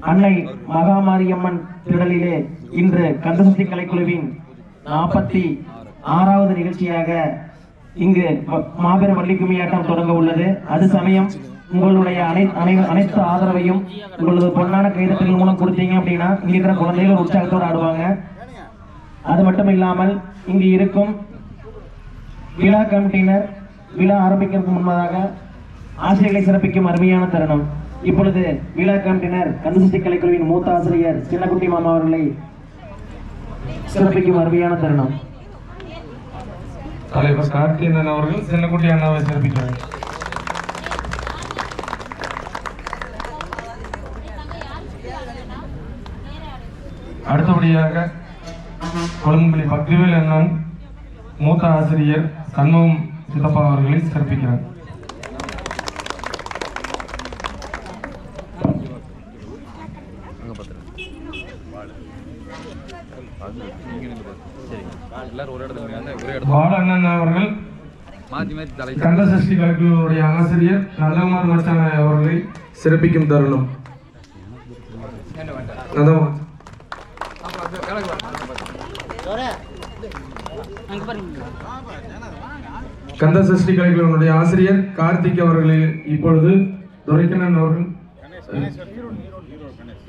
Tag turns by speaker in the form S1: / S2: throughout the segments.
S1: அன்னை மகாமாரியம்மன் திடலிலே இன்று கந்தசக்தி கலைக்குழுவின் நாற்பத்தி ஆறாவது நிகழ்ச்சியாக இங்கு மாபெரும் வள்ளிக்கும்மியாட்டம் தொடங்க உள்ளது. அது சமயம் உங்களுடைய அனை அனை- அனைத்து ஆதரவையும் உங்களது பொன்னான கைதட்டல் மூலம் கொடுத்தீங்க அப்படின்னா இங்க இருக்கிற குழந்தைகள் உற்சாகத்தோடு ஆடுவாங்க. அது மட்டும் இல்லாமல் இங்கு இருக்கும் விழா கமிட்டியினர் விழா ஆரம்பிக்கிறதுக்கு முன்பதாக ஆசிரியர்களை சிறப்பிக்கும் அருமையான தருணம். இப்பொழுது விழா கமிட்டினர் கந்தசக்தி கலைக்குழுவின் மூத்த ஆசிரியர் சின்னக்குட்டி மாமா அவர்களை சிறப்பிக்கும் அருமையான தருணம்.
S2: தலைவர் கார்த்திகேயன் அவர்கள் சின்னக்குட்டி அண்ணாவை சிறப்பிக்கிறார். அடுத்தபடியாக கொழும்புலி பக்ரிவேல் அண்ணன் மூத்த ஆசிரியர் சண்முகம் சித்தப்பா அவர்களை சிறப்பிக்கிறார்.
S3: எல்லாரும் ஒரு இடத்துல ஒரே இடத்துல.
S2: பாலண்ணன் அவர்கள் கந்தசஷ்டி கலெக்டருடைய ஆசிரியர் நல்லகுமார் மச்சான் அவர்களை சிறப்பிக்கும் தருணம். கந்த சஷ்டி கலைகளுடைய ஆசிரியர் கார்த்திக் அவர்களை இப்பொழுது துரைக்கண்ணன் அவர்கள்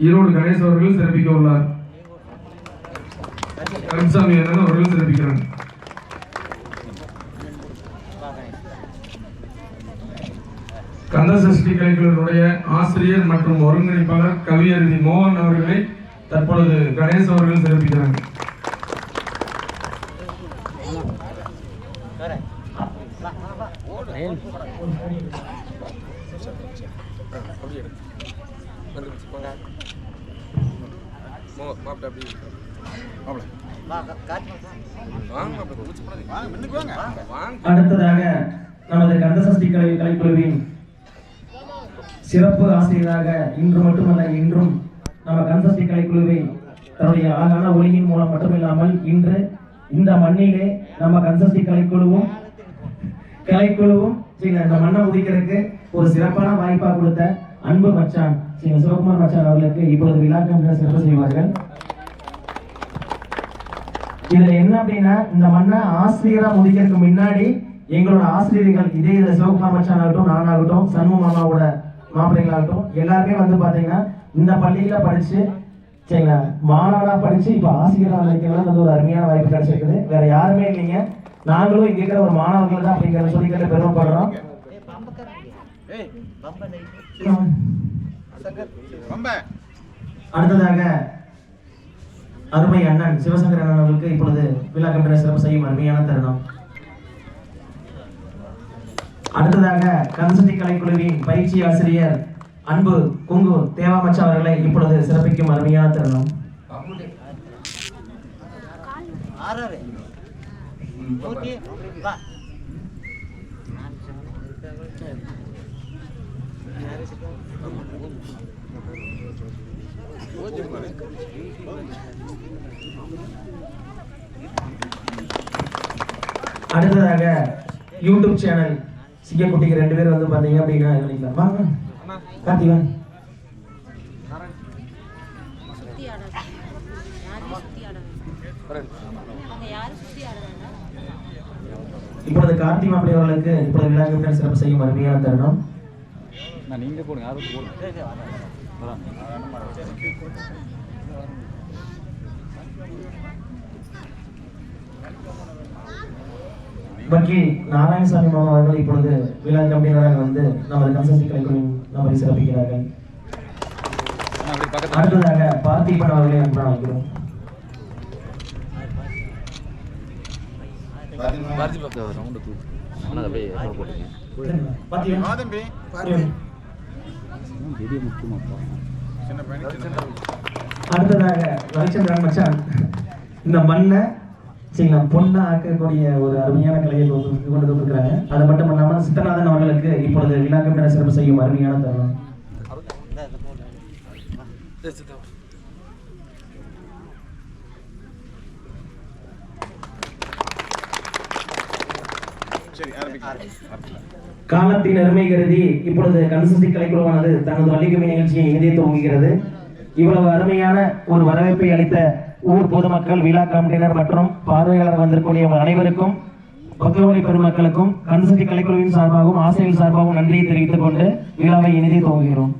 S2: ஈரோடு கணேஷ் அவர்கள் சிறப்பிக்க உள்ளார். கருப்சாமி அண்ணன் அவர்கள் சிறப்பிக்கிறாங்க கந்த சஷ்டி ஆசிரியர் மற்றும் ஒருங்கிணைப்பாளர் கவியருதி மோகன் அவர்களை தற்பொழுது கணேஷ் அவர்கள் சிறப்பிக்கிறாங்க.
S3: மாப்பிட்ட
S1: அடுத்ததாக நமது கந்தசஷ்டி கலை கலைக்குழுவின் சிறப்பு ஆசிரியராக இன்று மட்டுமல்ல இன்றும் நம்ம கந்தசஷ்டி கலைக்குழுவை தன்னுடைய அழகான ஒளியின் மூலம் மட்டுமில்லாமல் இன்று இந்த மண்ணிலே நம்ம கந்தசஷ்டி கலைக்குழுவும் கலைக்குழுவும் இந்த மண்ணை உதிக்கிறதுக்கு ஒரு சிறப்பான வாய்ப்பா கொடுத்த அன்பு மச்சான் ஸ்ரீ சிவகுமார் மச்சான் அவர்களுக்கு இப்பொழுது விழாக்கம் சிறப்பு செய்வார்கள்? இதுல என்ன அப்படின்னா இந்த மண்ணை ஆசிரியரா முடிக்கிறதுக்கு முன்னாடி எங்களோட ஆசிரியர்கள் இதே இதில் சிவகுமார் மச்சான் ஆகட்டும் நானாகட்டும் சண்மு மாமாவோட மாப்பிள்ளைகளாகட்டும் எல்லாருமே வந்து பாத்தீங்கன்னா இந்த பள்ளியில படிச்சு சரிங்களா மாணவனா படிச்சு இப்ப ஆசிரியரா நினைக்கலாம் அது ஒரு அருமையான வாய்ப்பு கிடைச்சிருக்குது. வேற யாருமே இல்லைங்க. நாங்களும் இங்க இருக்கிற ஒரு மாணவர்கள் தான் அப்படிங்கிறத சொல்லிக்கிட்டு பெருமைப்படுறோம். அடுத்ததாக அருமை அண்ணன் சிவசங்கர் அண்ணன் அவர்களுக்கு இப்பொழுது விழா கம்பெனி சிறப்பு செய்யும் அருமையான தருணம். அடுத்ததாக கந்தசக்தி கலைக்குழுவின் பயிற்சி ஆசிரியர் அன்பு குங்கு தேவாமச்சா அவர்களை இப்பொழுது சிறப்பிக்கும் அருமையான தருணம். அடுத்ததாக யூடியூப் சேனல் சிங்க குட்டிக்கு ரெண்டு பேரும் வந்து பாத்தீங்க அப்படின்னா இது வாங்க. கார்த்திகன்
S4: சுத்தி
S1: இப்பொழுது கார்த்திக் மாப்பிள்ளை அவர்களுக்கு இப்பொழுது விழா கம்பெனி சிறப்பு செய்யும் அருமையான தருணம்.
S3: நான் நீங்க போடுங்க
S1: வக்கீல் நாராயணசாமி மாமா அவர்கள் இப்பொழுது விழா கம்பெனியாக வந்து நமது கன்சல்டி கலைக்குழுவின் நம்மை சிறப்பிக்கிறார்கள். அடுத்ததாக பார்த்திபன் அவர்களை அன்புடன் வைக்கிறோம்
S3: பாரதி
S1: அடுத்ததாக ரவிச்சந்திரன் மச்சான்? இந்த மண்ணை சரிங்களா பொண்ணா ஆக்கக்கூடிய ஒரு அருமையான கலையை கொண்டு வந்திருக்கிறாங்க. அது மட்டும் இல்லாமல் சித்தநாதன் அவர்களுக்கு இப்பொழுது விழா கம்பெனி சிறப்பு செய்யும் அருமையான தருணம். காலத்தின் அருமை கருதி இப்பொழுது கன்சஸ்டி கலைக்குழுவானது தனது வள்ளிக்குமி நிகழ்ச்சியை இனிதே துவங்குகிறது. இவ்வளவு அருமையான ஒரு வரவேற்பை அளித்த ஊர் பொதுமக்கள் விழா கமிட்டியினர் மற்றும் பார்வையாளர் வந்திருக்கக்கூடிய அனைவருக்கும் பக்தவழி பெருமக்களுக்கும் கன்சஸ்டி கலைக்குழுவின் சார்பாகவும் ஆசிரியர் சார்பாகவும் நன்றியை தெரிவித்துக் கொண்டு விழாவை இணைந்து துவங்குகிறோம்.